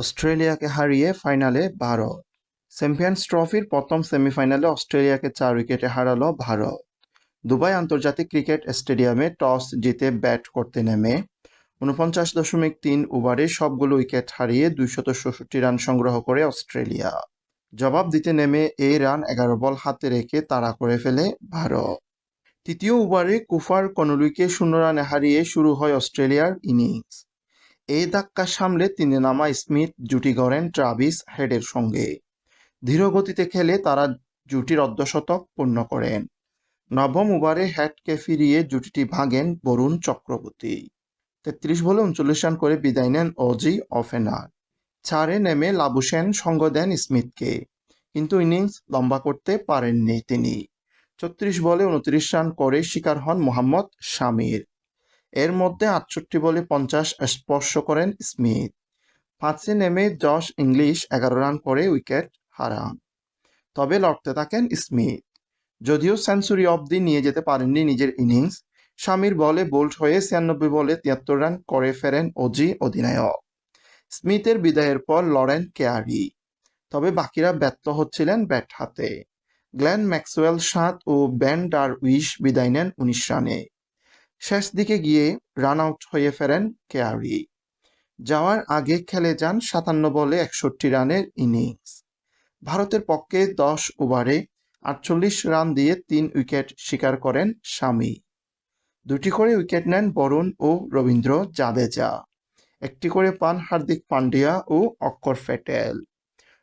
অস্ট্রেলিয়াকে হারিয়ে ফাইনালে ভারত চ্যাম্পিয়ন্স ট্রফির প্রথম সেমিফাইনালে অস্ট্রেলিয়াকে চার উইকেটে হারালো ভারত দুবাই আন্তর্জাতিক ক্রিকেট স্টেডিয়ামে টস জিতে ব্যাট করতে নেমে। উনপঞ্চাশ দশমিক তিন ওভারে সবগুলো উইকেট হারিয়ে দুইশত ষষট্টি রান সংগ্রহ করে অস্ট্রেলিয়া জবাব দিতে নেমে এই রান এগারো বল হাতে রেখে তাড়া করে ফেলে ভারত তৃতীয় ওভারে কুফার কনলুইকে শূন্য রানে হারিয়ে শুরু হয় অস্ট্রেলিয়ার ইনিংস এই ধাক্কা সামলে তিনি নামা স্মিথ জুটি গড়েন ট্রাভিস হেডের সঙ্গে। ধীর গতিতে খেলে তারা জুটির অর্ধশতক পূর্ণ করেন। নবম ওভারে হ্যাটকে ফিরিয়ে জুটিটি ভাঙেন বরুণ চক্রবর্তী। তেত্রিশ বলে উনচল্লিশ রান করে বিদায় নেন অজি অফেনার। ছাড়ে নেমে লাবুসেন সঙ্গ দেন স্মিথকে। কিন্তু ইনিংস লম্বা করতে পারেননি তিনি। ছত্রিশ বলে উনত্রিশ রান করে শিকার হন মোহাম্মদ শামির। এর মধ্যে আটষট্টি বলে পঞ্চাশ স্পর্শ করেন স্মিথ। পাঁচে নেমে জশ ইংলিশ, এগারো রান করে উইকেট হারান। তবে লড়তে থাকেন স্মিথ। যদিও সেঞ্চুরি অবধি নিয়ে যেতে পারেননি নিজের ইনিংস, স্বামীর বলে বোল্ড হয়ে ছিয়ানব্বই বলে তিয়াত্তর রান করে ফেরেন অজি অধিনায়ক। স্মিথের বিদায়ের পর লরেন কেয়ারি। তবে বাকিরা ব্যর্থ হচ্ছিলেন ব্যাট হাতে। গ্ল্যান ম্যাক্সওয়েল সাত ও ব্যান ডার উইশ বিদায় নেন উনিশ রানে। শেষ দিকে গিয়ে রান আউট হয়ে ফেরেন কেয়ারি। যাওয়ার আগে খেলে যান সাতান্ন বলে একষট্টি রানের ইনিংস। ভারতের পক্ষে দশ ওভারে আটচল্লিশ রান দিয়ে তিন উইকেট শিকার করেন স্বামী দুটি করে উইকেট নেন বরুণ ও রবীন্দ্র জাদেজা। একটি করে পান হার্দিক পান্ডিয়া ও অক্ষর প্যাটেল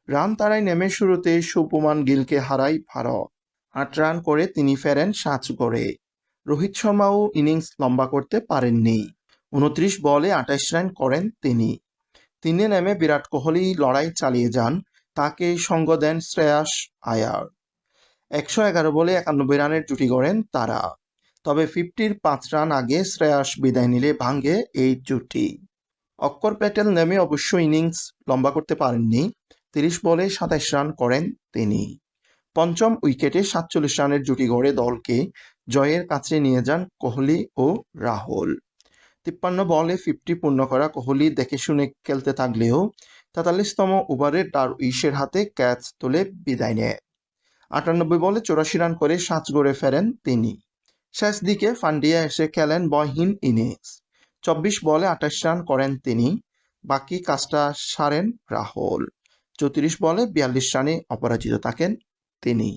রান তারাই নেমে শুরুতে সুপমান গিলকে হারায় ভারত। আট রান করে তিনি ফেরেন সাঁচগড়ে। রোহিত শর্মাও ইনিংস লম্বা করতে পারেননি। উনত্রিশ বলে আঠাশ রান করেন তিনি। তিনে নেমে বিরাট কোহলি লড়াই চালিয়ে যান, তাকে সঙ্গ দেন শ্রেয়াস আয়ার। একশো এগারো বলে একানব্বই রানের জুটি গড়েন তারা। তবে ফিফটির পাঁচ রান আগে শ্রেয়াস বিদায় নিলে ভাঙ্গে এই জুটি। অক্ষর প্যাটেল নেমে অবশ্য ইনিংস লম্বা করতে পারেননি, তিরিশ বলে সাতাইশ রান করেন তিনি। পঞ্চম উইকেটে সাতচল্লিশ রানের জুটি গড়ে দলকে জয়ের কাছে নিয়ে যান কোহলি ও রাহুল। তিপ্পান্ন বলে ফিফটি পূর্ণ করা কোহলি দেখে শুনে খেলতে থাকলেও তেতাল্লিশতম ওভারে ডার উইশের হাতে ক্যাচ তুলে বিদায় নেয়। আটানব্বই বলে চৌরাশি রান করে সাঁচ গড়ে ফেরেন তিনি। শেষ দিকে ফান্ডিয়া এসে খেলেন বয়হীন ইনিংস। চব্বিশ বলে আঠাশ রান করেন তিনি। বাকি কাজটা সারেন রাহুল। চৌত্রিশ বলে বিয়াল্লিশ রানে অপরাজিত থাকেন তিনি।